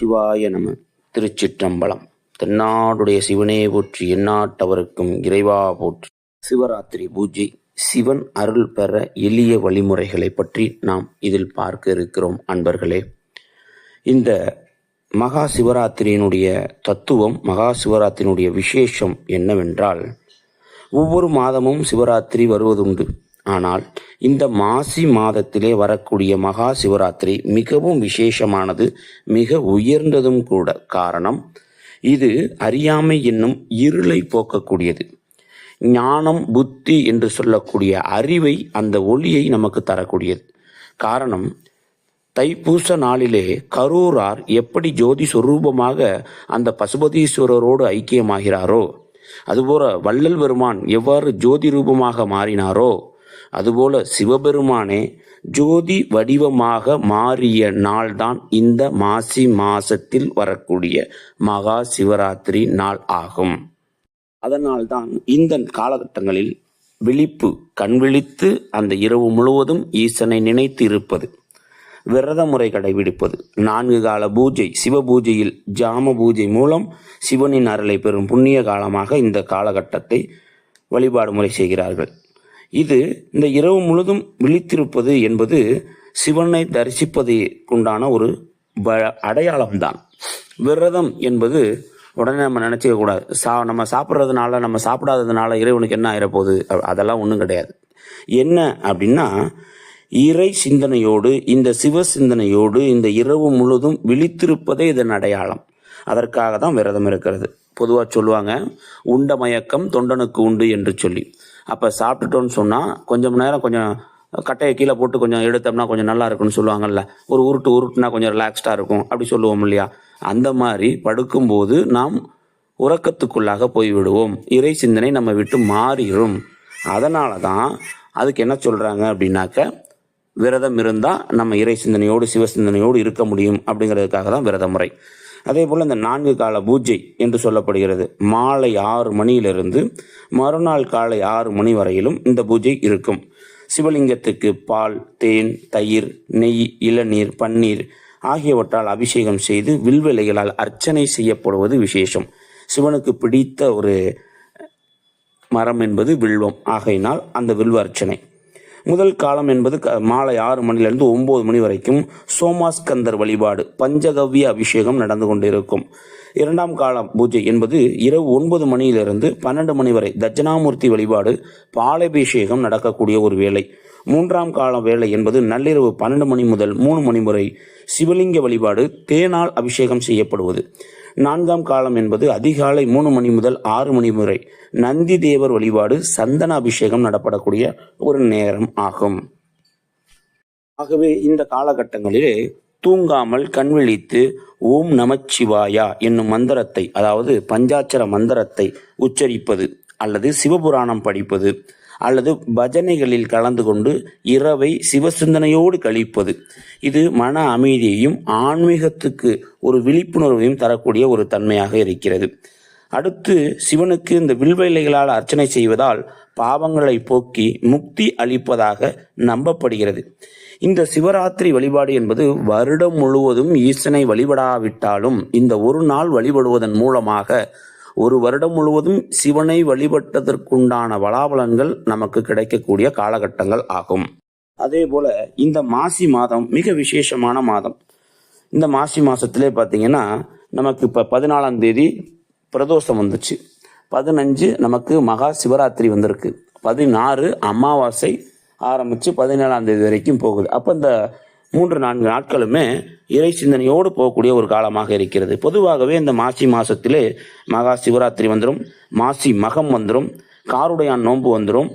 சிவாய நம. திருச்சிற்றம்பலம். தென்னாடுடைய சிவனே போற்றி எந்நாட்டவருக்கும் இறைவா போற்றி. சிவராத்திரி பூஜை சிவன் அருள் பெற எளிய வழிமுறைகளை பற்றி நாம் இதில் பார்க்க இருக்கிறோம் அன்பர்களே. இந்த மகா சிவராத்திரியினுடைய தத்துவம் மகா சிவராத்திரியினுடைய விசேஷம் என்னவென்றால் ஒவ்வொரு மாதமும் சிவராத்திரி வருவதுண்டு. ஆனால் இந்த மாசி மாதத்திலே வரக்கூடிய மகா சிவராத்திரி மிகவும் விசேஷமானது மிக உயர்ந்ததும் கூட. காரணம் இது அறியாமை என்னும் இருளை போக்கக்கூடியது. ஞானம் புத்தி என்று சொல்லக்கூடிய அறிவை அந்த ஒளியை நமக்கு தரக்கூடியது. காரணம் தைப்பூச நாளிலே கரூரார் எப்படி ஜோதி சொரூபமாக அந்த பசுபதீஸ்வரரோடு ஐக்கியமாகிறாரோ அதுபோல வள்ளல் பெருமான் எவ்வாறு ஜோதி ரூபமாக மாறினாரோ அதுபோல சிவபெருமானே ஜோதி வடிவமாக மாறிய நாள்தான் இந்த மாசி மாசத்தில் வரக்கூடிய மகா சிவராத்திரி நாள் ஆகும். அதனால்தான் இந்த காலகட்டங்களில் விழிப்பு கண் விழித்து அந்த இரவு முழுவதும் ஈசனை நினைத்து இருப்பது விரத முறை கடைபிடிப்பது நான்கு கால பூஜை சிவ பூஜையில் ஜாம பூஜை மூலம் சிவனின் அருளை பெறும் புண்ணிய காலமாக இந்த காலகட்டத்தை வழிபாடு முறை செய்கிறார்கள். இது இந்த இரவு முழுதும் விழித்திருப்பது என்பது சிவனை தரிசிப்பதற்குண்டான ஒரு அடையாளம்தான். விரதம் என்பது உடனே நம்ம நினச்சிக்க கூடாது. சா நம்ம சாப்பிட்றதுனால நம்ம சாப்பிடாததுனால இறைவனுக்கு என்ன ஆயிரப்போகுது? அதெல்லாம் ஒன்றும் கிடையாது. என்ன அப்படின்னா இறை சிந்தனையோடு இந்த சிவ சிந்தனையோடு இந்த இரவு முழுதும் விழித்திருப்பதே இதன் அடையாளம். அதற்காக தான் விரதம் இருக்கிறது. பொதுவாக சொல்லுவாங்க உண்ட மயக்கம் தொண்டனுக்கு உண்டு என்று சொல்லி. அப்போ சாப்பிட்டுட்டோன்னு சொன்னால் கொஞ்சம் நேரம் கொஞ்சம் கட்டையை கீழே போட்டு கொஞ்சம் எடுத்தோம்னா கொஞ்சம் நல்லா இருக்கும்னு சொல்லுவாங்கல்ல. ஒரு உருட்டு உருட்டுனா கொஞ்சம் ரிலாக்ஸ்டாக இருக்கும். அப்படி சொல்லுவோம் இல்லையா? அந்த மாதிரி படுக்கும்போது நாம் உறக்கத்துக்குள்ளாக போய்விடுவோம். இறை சிந்தனை நம்ம விட்டு மாறிடும். அதனால தான் அதுக்கு என்ன சொல்கிறாங்க அப்படின்னாக்க விரதம் இருந்தால் நம்ம இறை சிந்தனையோடு சிவ சிந்தனையோடு இருக்க முடியும் அப்படிங்கிறதுக்காக தான் விரத முறை அதே போல் இந்த நான்கு கால பூஜை என்று சொல்லப்படுகிறது. மாலை ஆறு மணியிலிருந்து மறுநாள் காலை ஆறு மணி வரையிலும் இந்த பூஜை இருக்கும். சிவலிங்கத்துக்கு பால் தேன் தயிர் நெய் இளநீர் பன்னீர் ஆகியவற்றால் அபிஷேகம் செய்து வில்விலைகளால் அர்ச்சனை செய்யப்படுவது விசேஷம். சிவனுக்கு பிடித்த ஒரு மரம் என்பது வில்வம். ஆகையினால் அந்த வில்வ அர்ச்சனை. முதல் காலம் என்பது க- மாலை ஆறு மணிலிருந்து ஒன்பது மணி வரைக்கும் சோமாஸ்கந்தர் வழிபாடு பஞ்சகவ்ய அபிஷேகம் நடந்து கொண்டிருக்கும். இரண்டாம் காலம் பூஜை என்பது இரவு ஒன்பது மணியிலிருந்து பன்னெண்டு மணி வரை தட்சிணாமூர்த்தி வழிபாடு பாலபிஷேகம் நடக்கக்கூடிய ஒரு வேலை மூன்றாம் கால வேலை என்பது நள்ளிரவு பன்னெண்டு மணி முதல் மூணு மணி வரை சிவலிங்க வழிபாடு தேனால் அபிஷேகம் செய்யப்படுவது. நான்காம் காலம் என்பது அதிகாலை மூணு மணி முதல் ஆறு மணி வரை நந்தி தேவர் வழிபாடு சந்தன அபிஷேகம் நடப்படக்கூடிய ஒரு நேரம் ஆகும். ஆகவே இந்த காலகட்டங்களிலே தூங்காமல் கண் விழித்து ஓம் நமச்சிவாயா என்னும் மந்திரத்தை அதாவது பஞ்சாட்சர மந்திரத்தை உச்சரிப்பது அல்லது சிவபுராணம் படிப்பது அல்லது பஜனைகளில் கலந்து கொண்டு இரவை சிவசிந்தனையோடு கழிப்பது. இது மன அமைதியையும் ஆன்மீகத்துக்கு ஒரு விழிப்புணர்வையும் தரக்கூடிய ஒரு தன்மையாக இருக்கிறது. அடுத்து சிவனுக்கு இந்த வில்வேலைகளால் அர்ச்சனை செய்வதால் பாவங்களை போக்கி முக்தி அளிப்பதாக நம்பப்படுகிறது. இந்த சிவராத்திரி வழிபாடு என்பது வருடம் முழுவதும் ஈசனை வழிபடாவிட்டாலும் இந்த ஒரு நாள் வழிபடுவதன் மூலமாக ஒரு வருடம் முழுவதும் சிவனை வழிபட்டதற்குண்டான பலாபலன்கள் நமக்கு கிடைக்கக்கூடிய காலகட்டங்கள் ஆகும். அதே போல இந்த மாசி மாதம் மிக விசேஷமான மாதம். இந்த மாசி மாசத்திலே பார்த்தீங்கன்னா நமக்கு இப்போ பதினாலாம் தேதி பிரதோஷம் வந்துச்சு. பதினஞ்சு நமக்கு மகா சிவராத்திரி வந்திருக்கு. பதினாறு அமாவாசை ஆரம்பித்து பதினேழாம் தேதி வரைக்கும் போகுது. அப்போ இந்த மூன்று நான்கு நாட்களுமே இறை சிந்தனையோடு போகக்கூடிய ஒரு காலமாக இருக்கிறது. பொதுவாகவே இந்த மாசி மாதத்திலே மகா சிவராத்திரி வந்துடும் மாசி மகம் வந்துடும் காருடையான் நோன்பு வந்துடும்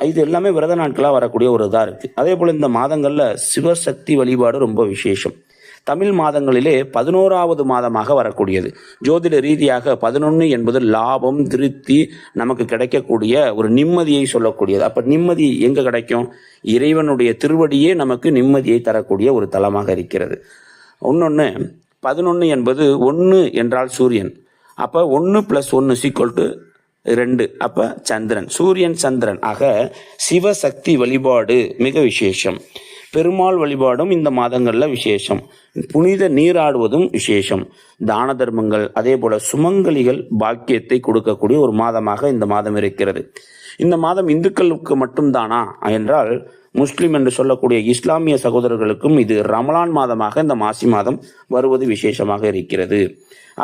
இது எல்லாமே விரத நாட்களாக வரக்கூடிய ஒரு இதாக இருக்குது அதே போல் இந்த மாதங்களில் சிவசக்தி வழிபாடு ரொம்ப விசேஷம். தமிழ் மாதங்களிலே பதினோராவது மாதமாக வரக்கூடியது. ஜோதிட ரீதியாக பதினொன்று என்பது லாபம் திருப்தி நமக்கு கிடைக்கக்கூடிய ஒரு நிம்மதியை சொல்லக்கூடியது. அப்போ நிம்மதி எங்கே கிடைக்கும்? இறைவனுடைய திருவடியே நமக்கு நிம்மதியை தரக்கூடிய ஒரு தலமாக இருக்கிறது. இன்னொன்று பதினொன்று என்பது ஒன்று என்றால் சூரியன். அப்போ ஒன்று ப்ளஸ் ஒன்று சீக்வல் டு ரெண்டு. அப்போ சந்திரன். சூரியன் சந்திரன். ஆக சிவசக்தி வழிபாடு மிக விசேஷம். பெருமாள் வழிபாடும் இந்த மாதங்களில் விசேஷம். புனித நீராடுவதும் விசேஷம். தான தர்மங்கள் அதே போல சுமங்கலிகள் பாக்கியத்தை கொடுக்கக்கூடிய ஒரு மாதமாக இந்த மாதம் இருக்கிறது. இந்த மாதம் இந்துக்களுக்கு மட்டும்தானா என்றால் முஸ்லிம் என்று சொல்லக்கூடிய இஸ்லாமிய சகோதரர்களுக்கும் இது ரமலான் மாதமாக இந்த மாசி மாதம் வருவது விசேஷமாக இருக்கிறது.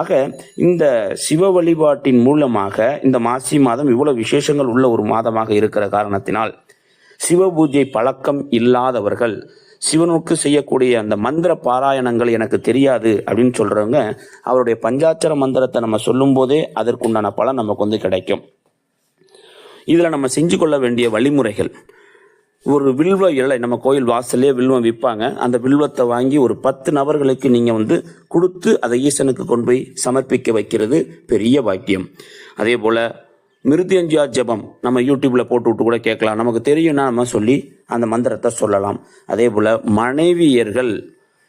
ஆக இந்த சிவ வழிபாட்டின் மூலமாக இந்த மாசி மாதம் இவ்வளவு விசேஷங்கள் உள்ள ஒரு மாதமாக இருக்கிற காரணத்தினால் சிவ பூஜை பழக்கம் இல்லாதவர்கள் சிவனுக்கு செய்யக்கூடிய அந்த மந்திர பாராயணங்கள் எனக்கு தெரியாது அப்படின்னு சொல்றவங்க அவருடைய பஞ்சாட்சர மந்திரத்தை நம்ம சொல்லும் போதே அதற்குண்டான பலன் நமக்கு வந்து கிடைக்கும். இதுல நம்ம செஞ்சு கொள்ள வேண்டிய வழிமுறைகள். ஒரு வில்வ இலை நம்ம கோயில் வாசல்லே வில்வம் விற்பாங்க அந்த வில்வத்தை வாங்கி ஒரு பத்து நபர்களுக்கு நீங்க வந்து கொடுத்து அதை ஈசனுக்கு கொண்டு போய் சமர்ப்பிக்க வைக்கிறது பெரிய பாக்கியம். அதே போல மிருத்யஞ்சா ஜெபம் நம்ம யூடியூப்ல போட்டு விட்டு கூட கேட்கலாம். நமக்கு தெரியும்னா நம்ம சொல்லி அந்த மந்திரத்தை சொல்லலாம். அதே போல மனைவியர்கள்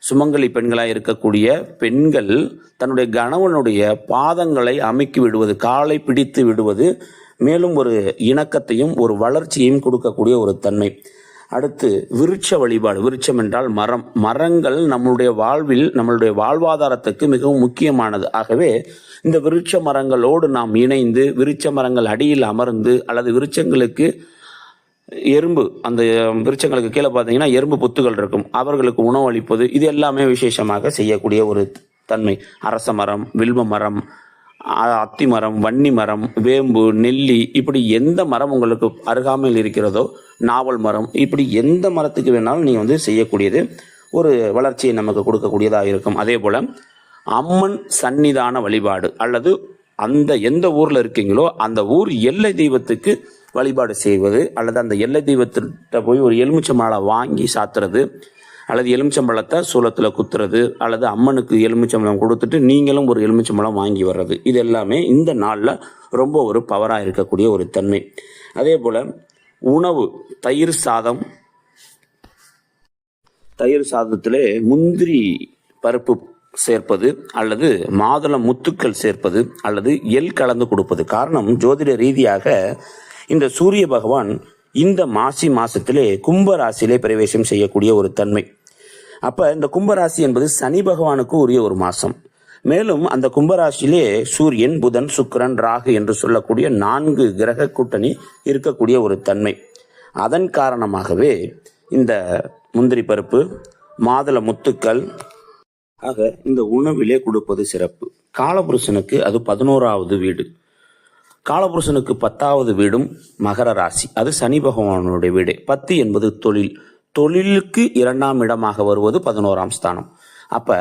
சுமங்கலி பெண்களாக இருக்கக்கூடிய பெண்கள் தன்னுடைய கணவனுடைய பாதங்களை அமைக்கி விடுவது காலை பிடித்து விடுவது மேலும் ஒரு இணக்கத்தையும் ஒரு வளர்ச்சியையும் கொடுக்கக்கூடிய ஒரு தன்மை. அடுத்து விருட்ச வழிபாடு. விருட்சம் என்றால் மரம். மரங்கள் நம்மளுடைய வாழ்வில் நம்மளுடைய வாழ்வாதாரத்துக்கு மிகவும் முக்கியமானது. ஆகவே இந்த விருட்ச மரங்களோடு நாம் இணைந்து விருட்ச மரங்கள் அடியில் அமர்ந்து அல்லது விருட்சங்களுக்கு எறும்பு அந்த விருட்சங்களுக்கு கீழே பார்த்தீங்கன்னா எறும்பு புத்துகள் இருக்கும். அவர்களுக்கு உணவு அளிப்பது இது எல்லாமே விசேஷமாக செய்யக்கூடிய ஒரு தன்மை. அரச மரம் வில்வ மரம் அத்தி மரம் வன்னி மரம் வேம்பு நெல்லி இப்படி எந்த மரம் உங்களுக்கு அருகாமையில் இருக்கிறதோ நாவல் மரம் இப்படி எந்த மரத்துக்கு வேணாலும் நீங்கள் வந்து செய்யக்கூடியது ஒரு வளர்ச்சியை நமக்கு கொடுக்கக்கூடியதாக இருக்கும். அதே போல் அம்மன் சந்நிதான வழிபாடு அல்லது அந்த எந்த ஊரில் இருக்கீங்களோ அந்த ஊர் எல்லை தெய்வத்துக்கு வழிபாடு செய்வது அல்லது அந்த எல்லை தெய்வத்திட்ட போய் ஒரு எலுமிச்சை மாலை வாங்கி சாத்துறது அல்லது எலுமிச்சம்பழத்தை சூலத்தில் குத்துறது அல்லது அம்மனுக்கு எலுமிச்சம்பழம் கொடுத்துட்டு நீங்களும் ஒரு எலுமிச்சம்பழம் வாங்கி வர்றது. இது எல்லாமே இந்த நாளில் ரொம்ப ஒரு பவராக இருக்கக்கூடிய ஒரு தன்மை. அதே போல் உணவு தயிர் சாதம். தயிர் சாதத்திலே முந்திரி பருப்பு சேர்ப்பது அல்லது மாதுளம் முத்துக்கள் சேர்ப்பது அல்லது எள் கலந்து கொடுப்பது. காரணம் ஜோதிட ரீதியாக இந்த சூரிய பகவான் இந்த மாசி மாசத்திலே கும்ப ராசியிலே பிரவேசம் செய்யக்கூடிய ஒரு தன்மை. அப்ப இந்த கும்பராசி என்பது சனி பகவானுக்கு உரிய ஒரு மாசம். மேலும் அந்த கும்பராசியிலே சூரியன் புதன் சுக்கிரன் ராகு என்று சொல்லக்கூடிய நான்கு கிரக கூட்டணி இருக்கக்கூடிய ஒரு தன்மை. அதன் காரணமாகவே இந்த முந்திரி பருப்பு மாதுள முத்துக்கள் ஆக இந்த உணவிலே கொடுப்பது சிறப்பு. காலபுருஷனுக்கு அது பதினோராவது வீடு. காலபுருஷனுக்கு பத்தாவது வீடும் மகர ராசி. அது சனி பகவானுடைய வீடு. பத்து என்பது தொழில். தொழிலுக்கு இரண்டாம் இடமாக வருவது பதினோராம் ஸ்தானம். அப்ப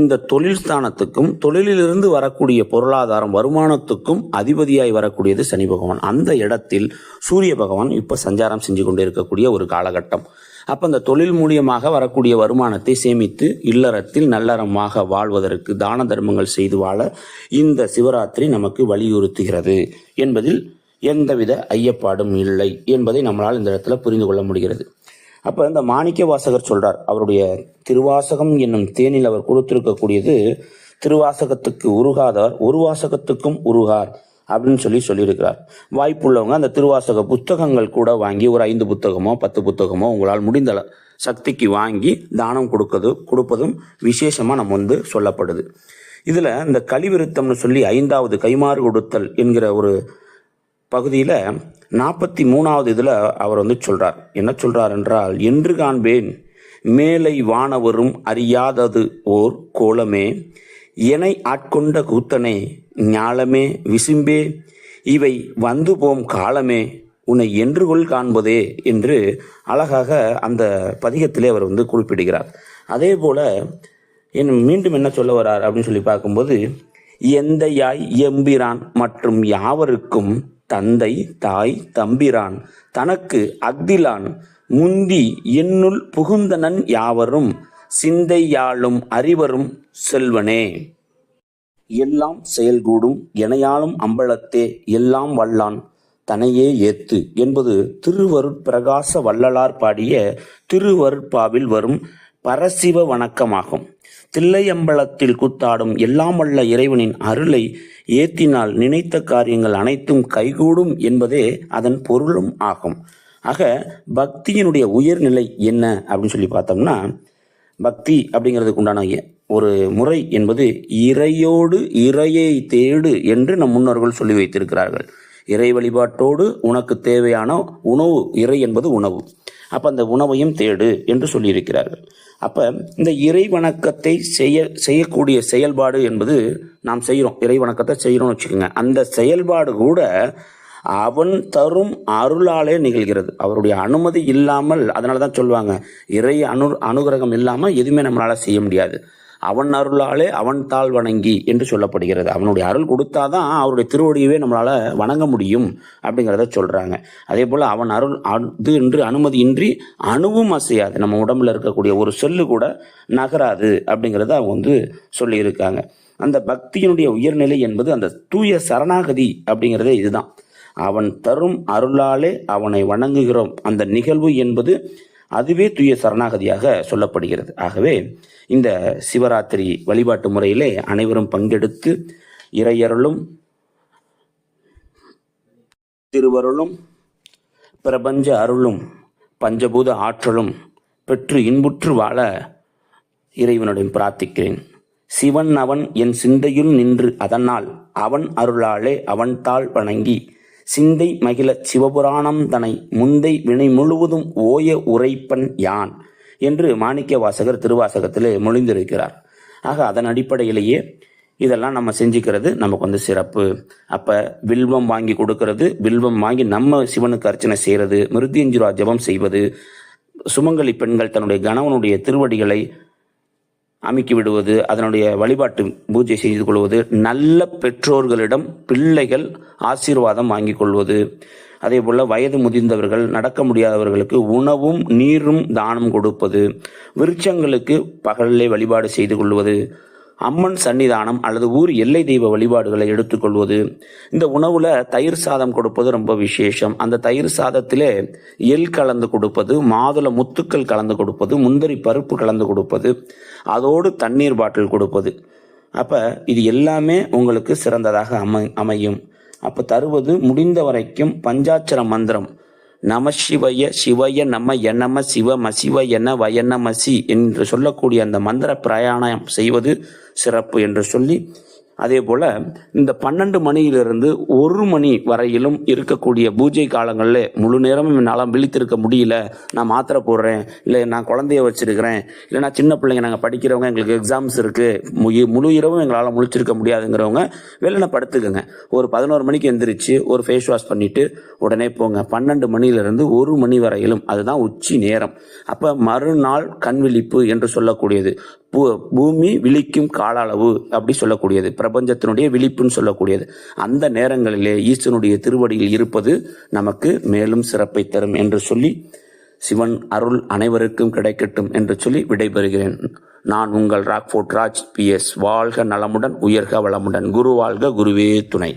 இந்த தொழில் ஸ்தானத்துக்கும் தொழிலிலிருந்து வரக்கூடிய பொருளாதாரம் வருமானத்துக்கும் அதிபதியாய் வரக்கூடியது சனி பகவான். அந்த இடத்தில் சூரிய பகவான் இப்ப சஞ்சாரம் செஞ்சு கொண்டு இருக்கக்கூடிய ஒரு காலகட்டம். அப்ப இந்த தொழில் மூலியமாக வரக்கூடிய வருமானத்தை சேமித்து இல்லறத்தில் நல்லறமாக வாழ்வதற்கு தான தர்மங்கள் செய்து வாழ இந்த சிவராத்திரி நமக்கு வலியுறுத்துகிறது என்பதில் எந்தவித ஐயப்பாடும் இல்லை என்பதை நம்மளால் இந்த இடத்துல புரிந்து கொள்ள முடிகிறது. அப்போ இந்த மாணிக்க வாசகர் சொல்றார் அவருடைய திருவாசகம் என்னும் தேனில் அவர் கொடுத்திருக்கக்கூடியது திருவாசகத்துக்கு உருகாதவர் ஒரு வாசகத்துக்கும் உருகார் அப்படின்னு சொல்லி சொல்லியிருக்கிறார். வாய்ப்புள்ளவங்க அந்த திருவாசக புத்தகங்கள் கூட வாங்கி ஒரு ஐந்து புத்தகமோ பத்து புத்தகமோ உங்களால் முடிந்த அள- சக்திக்கு வாங்கி தானம் கொடுக்கது கொடுப்பதும் விசேஷமாக நம்ம வந்து சொல்லப்படுது. இதில் இந்த கலிவிருத்தம்னு சொல்லி ஐந்தாவது கைமாறு கொடுத்தல் என்கிற ஒரு பகுதியில் நாற்பத்தி மூணாவது இதில் அவர் வந்து சொல்கிறார் என்ன சொல்கிறார் என்றால் என்று காண்பேன் மேலை வானவரும் அறியாதது ஓர் கோலமே எனை ஆட்கொண்ட கூத்தனே ஞாலமே விசும்பே இவை வந்து போம் காலமே உன்னை என்று கொள் காண்பதே என்று அழகாக அந்த பதிகத்திலே அவர் வந்து குறிப்பிடுகிறார். அதே போல் என் மீண்டும் என்ன சொல்ல வரார் அப்படின்னு சொல்லி பார்க்கும்போது எந்த யாய் எம்பிரான் மற்றும் யாவருக்கும் தந்தை தாய் தம்பிரான் தனக்கு அக்திலான் முந்தி என்னுள் புகுந்தனன் யாவரும் சிந்தையாளும் அறிவரும் செல்வனே. எல்லாம் செயல்கூடும் எனையாளும் அம்பலத்தே எல்லாம் வல்லான் தனையே ஏத்து என்பது திருவருட்பிரகாச வள்ளலார் பாடிய திருவருட்பாவில் வரும் பரசிவ வணக்கமாகும். தில்லையம்பலத்தில் கூத்தாடும் எல்லாம் வல்ல இறைவனின் அருளை ஏத்தினால் நினைத்த காரியங்கள் அனைத்தும் கைகூடும் என்பதே அதன் பொருளும் ஆகும். ஆக பக்தியினுடைய உயர்நிலை என்ன அப்படின்னு சொல்லி பார்த்தோம்னா பக்தி அப்படிங்கிறதுக்கு உண்டான ஒரு முறை என்பது இறையோடு இறையை தேடு என்று நம் முன்னோர்கள் சொல்லி வைத்திருக்கிறார்கள். இறை வழிபாட்டோடு உனக்கு தேவையான உணவு இறை என்பது உணவு. அப்போ அந்த உணவையும் தேடு என்று சொல்லியிருக்கிறார்கள். அப்ப இந்த இறை வணக்கத்தை செய்ய செய்யக்கூடிய செயல்பாடு என்பது நாம் செய்கிறோம் இறை வணக்கத்தை செய்கிறோம்னு வச்சுக்கோங்க. அந்த செயல்பாடு கூட அவன் தரும் அருளாலே நிகழ்கிறது. அவருடைய அனுமதி இல்லாமல் அதனால தான் சொல்லுவாங்க இறை அனு அனுகிரகம் இல்லாமல் எதுவுமே நம்மளால் செய்ய முடியாது. அவன் அருளாலே அவன் தாழ் வணங்கி என்று சொல்லப்படுகிறது. அவனுடைய அருள் கொடுத்தாதான் அவருடைய திருவடியவே நம்மளால் வணங்க முடியும் அப்படிங்கிறத சொல்கிறாங்க அதே போல் அவன் அருள் அது என்று அனுமதியின்றி அணுவும் அசையாது. நம்ம உடம்புல இருக்கக்கூடிய ஒரு சொல்லு கூட நகராது அப்படிங்கிறத அவங்க வந்து சொல்லியிருக்காங்க. அந்த பக்தியினுடைய உயர்நிலை என்பது அந்த தூய சரணாகதி அப்படிங்கிறதே இதுதான். அவன் தரும் அருளாலே அவனை வணங்குகிறோம். அந்த நிகழ்வு என்பது அதுவே தூய சரணாகதியாக சொல்லப்படுகிறது. ஆகவே இந்த சிவராத்திரி வழிபாட்டு முறையிலே அனைவரும் பங்கெடுத்து இறையருளும் திருவருளும் பிரபஞ்ச அருளும் பஞ்சபூத ஆற்றலும் பெற்று இன்புற்று வாழ இறைவனுடன் பிரார்த்திக்கிறேன். சிவன் அவன் என் சிந்தையுள் நின்று அதனால் அவன் அருளாலே அவன் தாள் வணங்கி சிந்தை மகிழ சிவபுராணம் தனை முந்தை வினை முழுவதும் ஓய உரைப்பன் யான் என்று மாணிக்க வாசகர் திருவாசகத்திலே மொழிந்திருக்கிறார். ஆக அதன் அடிப்படையிலேயே இதெல்லாம் நம்ம செஞ்சுக்கிறது நமக்கு வந்து சிறப்பு. அப்போ வில்வம் வாங்கி கொடுக்கறது வில்வம் வாங்கி நம்ம சிவனுக்கு அர்ச்சனை செய்கிறது மிருத்யஞ்சுரா ஜெபம் செய்வது சுமங்கலி பெண்கள் தன்னுடைய கணவனுடைய திருவடிகளை அமைக்கி விடுவது அதனுடைய வழிபாட்டு பூஜை செய்து கொள்வது நல்ல பெற்றோர்களிடம் பிள்ளைகள் ஆசீர்வாதம் வாங்கிக் கொள்வது. அதே போல வயது முதிர்ந்தவர்கள் நடக்க முடியாதவர்களுக்கு உணவும் நீரும் தானம் கொடுப்பது. விருட்சங்களுக்கு பகலிலே வழிபாடு செய்து கொள்வது. அம்மன் சன்னிதானம் அல்லது ஊர் எல்லை தெய்வ வழிபாடுகளை எடுத்துக்கொள்வது. இந்த உணவுல தயிர் சாதம் கொடுப்பது ரொம்ப விசேஷம். அந்த தயிர் சாதத்திலே எள் கலந்து கொடுப்பது மாதுளை முத்துக்கள் கலந்து கொடுப்பது முந்திரி பருப்பு கலந்து கொடுப்பது அதோடு தண்ணீர் பாட்டில் கொடுப்பது. அப்ப இது எல்லாமே உங்களுக்கு சிறந்ததாக அமை அமையும். அப்ப தருவது முடிந்த வரைக்கும் பஞ்சாட்சர மந்திரம். நம சிவய சிவய நம எனம சிவ மசிவ என வயநமசி என்று சொல்லக்கூடிய அந்த மந்திர பிரயாணம் செய்வது சிறப்பு என்று சொல்லி அதே போல் இந்த பன்னெண்டு மணியிலிருந்து ஒரு மணி வரையிலும் இருக்கக்கூடிய பூஜை காலங்களில் முழு நேரமும் என்னால் விழித்திருக்க முடியல. நான் மாத்திரை போடுறேன். இல்லை நான் குழந்தைய வச்சிருக்கிறேன். இல்லை நான் சின்ன பிள்ளைங்க நாங்கள் படிக்கிறவங்க எங்களுக்கு எக்ஸாம்ஸ் இருக்குது முழு இரவும் எங்களால் முழிச்சிருக்க முடியாதுங்கிறவங்க வெளில படுத்துக்கோங்க. ஒரு பதினோரு மணிக்கு எந்திரிச்சு ஒரு ஃபேஸ் வாஷ் பண்ணிட்டு உடனே போங்க. பன்னெண்டு மணியிலிருந்து ஒரு மணி வரையிலும் அதுதான் உச்சி நேரம். அப்போ மறுநாள் கண் விழிப்பு என்று சொல்லக்கூடியது. பூமி விழிக்கும் கால அளவு அப்படி சொல்லக்கூடியது. பிரபஞ்சத்தினுடைய விழிப்புன்னு சொல்லக்கூடியது. அந்த நேரங்களிலே ஈஸ்வனுடைய திருவடியில் இருப்பது நமக்கு மேலும் சிறப்பை தரும் என்று சொல்லி சிவன் அருள் அனைவருக்கும் கிடைக்கட்டும் என்று சொல்லி விடைபெறுகிறேன். நான் உங்கள் ராக்ஃபோர்ட் ராஜ் பி எஸ். வாழ்க நலமுடன் உயர்க வளமுடன். குரு வாழ்க குருவே துணை.